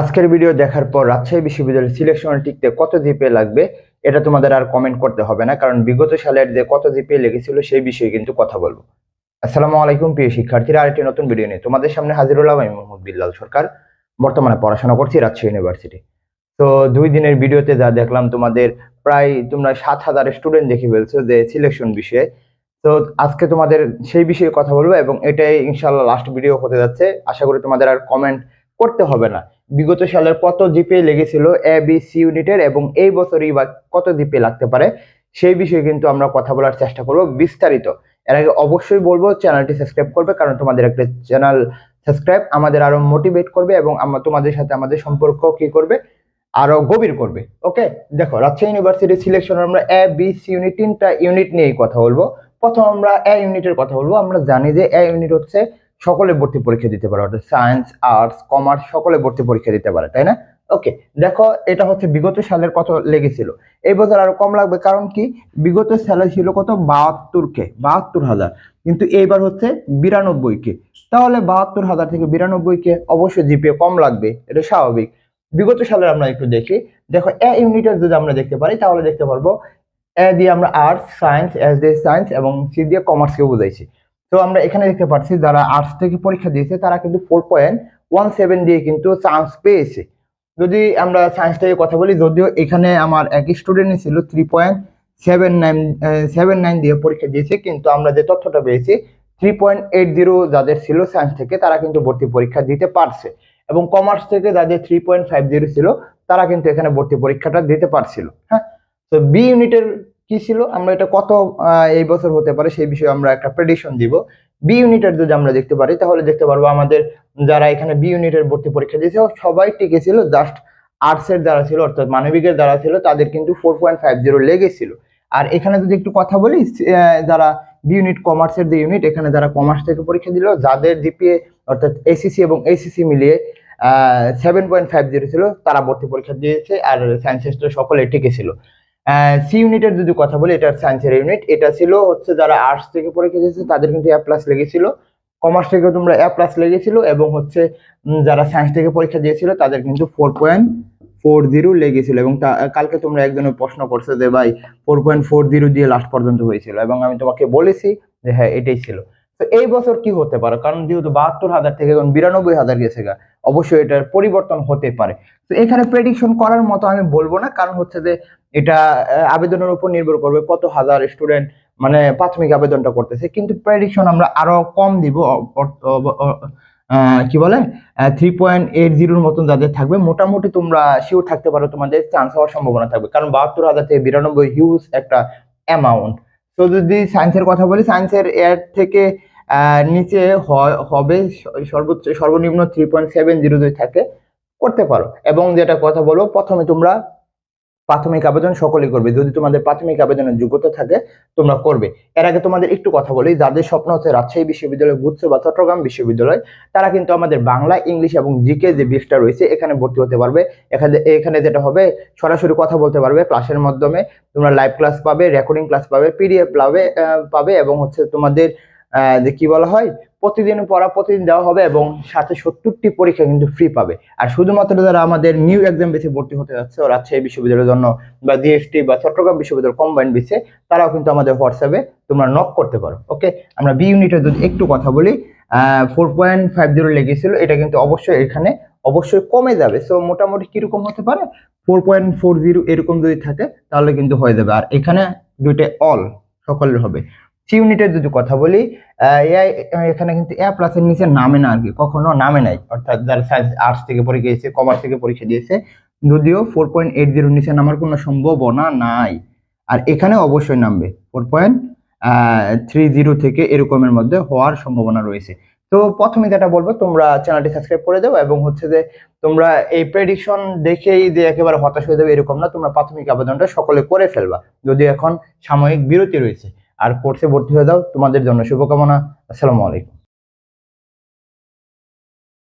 আজকের ভিডিও দেখার পর রাজশাহী বিশ্ববিদ্যালয়ের সিলেকশনে টিকতে কত জিপে লাগবে, এটা তোমাদের আর কমেন্ট করতে হবে না, কারণ বিগত সালের যে কত জিপে লেগেছিল সেই বিষয়ে কিন্তু কথা বলব। আসসালামু আলাইকুম, প্রিয় শিক্ষার্থীরা, আরেকটি নতুন ভিডিও নিয়ে তোমাদের সামনে হাজির হলাম আমি মোহাম্মদ বিল্লাল সরকার, বর্তমানে পড়াশোনা করছি রাজশাহী ইউনিভার্সিটি তো দুই দিনের ভিডিওতে যা দেখলাম, তোমাদের প্রায় তোমরা সাত হাজার স্টুডেন্ট দেখে ফেলছো যে সিলেকশন বিষয়ে। তো আজকে তোমাদের সেই বিষয়ে কথা বলব এবং এটাই ইনশাল্লাহ লাস্ট ভিডিও হতে যাচ্ছে। আশা করি তোমাদের আর কমেন্ট করতে হবে না। বিগত সালের কত জিপে লেগেছিল এ বি সি ইউনিটের এবং এই বছরই বা কত জিপে লাগতে পারে, সেই বিষয়ে কিন্তু আমরা কথা বলার চেষ্টা করব বিস্তারিত। এর আগে অবশ্যই বলব, চ্যানেলটি সাবস্ক্রাইব করবে কারণ তোমাদের একটা চ্যানেল সাবস্ক্রাইব আমাদের আরও মোটিভেট করবে এবং তোমাদের সাথে আমাদের সম্পর্ক কি করবে, আরও গভীর করবে। ওকে? দেখো, রাজশাহী ইউনিভার্সিটি সিলেকশন আমরা এ বি সি ইউনিট, তিনটা ইউনিট নিয়েই কথা বলব। প্রথম আমরা এ ইউনিটের কথা বলব। আমরা জানি যে এ ইউনিট হচ্ছে সকলে ভর্তি পরীক্ষা দিতে পারে, অর্থাৎ সায়েন্স আর্টস কমার্স সকলে ভর্তি পরীক্ষা দিতে পারে, তাই না? ওকে দেখো, এটা হচ্ছে বিগত সালের কত লেগেছিল। এই বছর আরও কম লাগবে, কারণ কি? বিগত সালে ছিল কত? বাহাত্তর কে বাহাত্তর হাজার। কিন্তু এইবার হচ্ছে বিরানব্বই কে তাহলে বাহাত্তর হাজার থেকে বিরানব্বই কে অবশ্যই জিপিএ কম লাগবে, এটা স্বাভাবিক। বিগত সালের আমরা একটু দেখি। দেখো, এ ইউনিটের যদি আমরা দেখতে পারি, তাহলে দেখতে পারব, এ দিয়ে আমরা আর্টস সায়েন্স এস দিয়ে সায়েন্স এবং সি দিয়ে কমার্সকে বুঝাইছি। তো আমরা এখানে দেখতে পাচ্ছি যারা আর্টস থেকে পরীক্ষা দিয়েছে, তারা কিন্তু ফোর পয়েন্ট ওয়ান সেভেন দিয়ে কিন্তু চান্স পেয়েছে। যদি আমরা সায়েন্স থেকে কথা বলি, যদিও এখানে আমার একই স্টুডেন্টই ছিল three point seven nine seven nine দিয়ে পরীক্ষা দিয়েছে, কিন্তু আমরা যে তথ্যটা পেয়েছি থ্রি পয়েন্ট এইট জিরো যাদের ছিল সায়েন্স থেকে, তারা কিন্তু ভর্তি পরীক্ষা দিতে পারছে। এবং কমার্স থেকে যাদের থ্রি পয়েন্ট ফাইভ জিরো ছিল, তারা কিন্তু এখানে ভর্তি পরীক্ষাটা দিতে পারছিল। হ্যাঁ? তো বি ইউনিটের কি ছিল? আমরা এটা কত এই বছর হতে পারে সেই বিষয়ে আমরা একটা প্রেডিকশন দিব। বি ইউনিটের যদি আমরা দেখতে পারি, তাহলে দেখতে পারব আমাদের যারা এখানে বি ইউনিটের ভর্তি পরীক্ষা দিয়েছে সবাই টিকে ছিল জাস্ট আর্টস এর যারা ছিল, অর্থাৎ মানবিকের যারা ছিল, তাদের কিন্তু ফোর পয়েন্ট ফাইভ জিরো লেগেছিল আর এখানে যদি একটু কথা বলি যারা বি ইউনিট কমার্সের যে ইউনিট এখানে যারা কমার্স থেকে পরীক্ষা দিল, যাদের জিপিএ অর্থাৎ এসিসি এবং এসিসি মিলিয়ে সেভেন পয়েন্ট ফাইভ জিরো ছিল, তারা ভর্তি পরীক্ষা দিয়েছে, আর সায়েন্সেস সকলে টিকে ছিল। সি ইউনিটের যদি কথা বলি, এটা সায়েন্সের ইউনিট এটা ছিল হচ্ছে যারা আর্টস থেকে পরীক্ষা দিয়েছে তাদের কিন্তু এ প্লাস লেগেছিল। কমার্স থেকে তোমরা এ প্লাস লেগেছিল এবং হচ্ছে যারা সায়েন্স থেকে পরীক্ষা দিয়েছিল, তাদের কিন্তু ফোর পয়েন্ট ফোর জিরো লেগেছিল এবং কালকে তোমরা একজনের প্রশ্ন করছ যে, ভাই ফোর পয়েন্ট ফোর জিরো দিয়ে লাস্ট পর্যন্ত হয়েছিল। এবং আমি তোমাকে বলেছি যে হ্যাঁ এটাই ছিল। তো এই বছর কি হতে পারে? কারণ যেহেতু বাহাত্তর হাজার থেকে এখন বিরানব্বই হাজার গেছে গা। অবশ্যই এটার পরিবর্তন হতে পারে। তো এখানে প্রেডিকশন করার মতো আমি বলব না, কারণ হচ্ছে যে এটা আবেদনের উপর নির্ভর করবে কত হাজার স্টুডেন্ট মানে প্রাথমিক আবেদনটা করতেছে। কিন্তু প্রেডিকশন আমরা আরও কম দিব কি বলে? থ্রি পয়েন্ট এইট জিরোর মতন যাদের থাকবে, মোটামুটি তোমরা শিওর থাকতে পারো, তোমাদের চান্স হওয়ার সম্ভাবনা থাকবে। কারণ বাহাত্তর হাজার থেকে বিরানব্বই হিউজ একটা অ্যামাউন্ট তো যদি সায়েন্সের কথা বলি সায়েন্সের এর থেকে নিচে হবে সর্বোচ্চ, সর্বনিম্ন থ্রি পয়েন্ট সেভেন জিরো যদি থাকে, করতে পারো। এবং যেটা কথা বলব, প্রথমে তোমরা প্রাথমিক আবেদন সকলেই করবে। যদি তোমাদের প্রাথমিক আবেদনের যোগ্যতা থাকে, তোমরা করবে। এর আগে তোমাদের একটু কথা বলি, যাদের স্বপ্ন হচ্ছে রাজশাহী বিশ্ববিদ্যালয়, গুচ্ছ বা চট্টগ্রাম বিশ্ববিদ্যালয়, তারা কিন্তু আমাদের বাংলা, ইংলিশ এবং জিকে যে বিষটা রয়েছে, এখানে ভর্তি হতে পারবে। এখানে এখানে যেটা হবে, সরাসরি কথা বলতে পারবে ক্লাসের মাধ্যমে তোমরা লাইভ ক্লাস পাবে রেকর্ডিং ক্লাস পাবে পিডিএফ পাবে পাবে এবং হচ্ছে তোমাদের যে কি বলা হয়, প্রতিদিন পড়া প্রতিদিন দেওয়া হবে এবং সাথে সত্তরটি পরীক্ষা কিন্তু ফ্রি পাবে। আর শুধুমাত্র যারা আমাদের নিউ এক্সাম বেসে ভর্তি হতে যাচ্ছে ও রাজশাহী বিশ্ববিদ্যালয়ের জন্য বা ডিএসটি বা চট্টগ্রাম বিশ্ববিদ্যালয় কম্বাইন্ড বেসে তারাও কিন্তু আমাদের হোয়াটসঅ্যাপে তোমরা নক করতে পারো ওকে আমরা বি ইউনিটের যদি একটু কথা বলি ফোর পয়েন্ট ফাইভ জিরো লেগেছিল, এটা কিন্তু অবশ্যই এখানে অবশ্যই কমে যাবে। সো মোটামুটি কীরকম হতে পারে? ফোর পয়েন্ট ফোর জিরো এরকম যদি থাকে, তাহলে কিন্তু হয়ে যাবে। আর এখানে দুইটা অল সকলের হবে। সি ইউনিটের যদি কথা বলি এআই এখানে কিন্তু এ প্লাসের নিচে নামে না আর কি, কখনো নামে নাই। অর্থাৎ যারা সায়েন্স আর্টস থেকে পরীক্ষা দিয়েছে কমার্স থেকে পরীক্ষা দিয়েছে, যদিও ফোর পয়েন্ট এইট জিরোর নিচে নামার কোনো সম্ভাবনা নাই। আর এখানে অবশ্যই নামবে ফোর পয়েন্ট থ্রি জিরো থেকে এরকমের মধ্যে হওয়ার সম্ভাবনা রয়েছে। তো প্রথমে যেটা বলব, তোমরা চ্যানেলটি সাবস্ক্রাইব করে দাও এবং হচ্ছে যে তোমরা এই প্রেডিকশন দেখেই যে একেবারে হতাশ হয়ে যাবে এরকম না, তোমরা প্রাথমিক আবেদনটা সকলে করে ফেলবা যদি এখন সাময়িক বিরতি রয়েছে। আর কোর্সে ভর্তি হয়ে দাও তোমাদের জন্য শুভকামনা। আসসালামু আলাইকুম।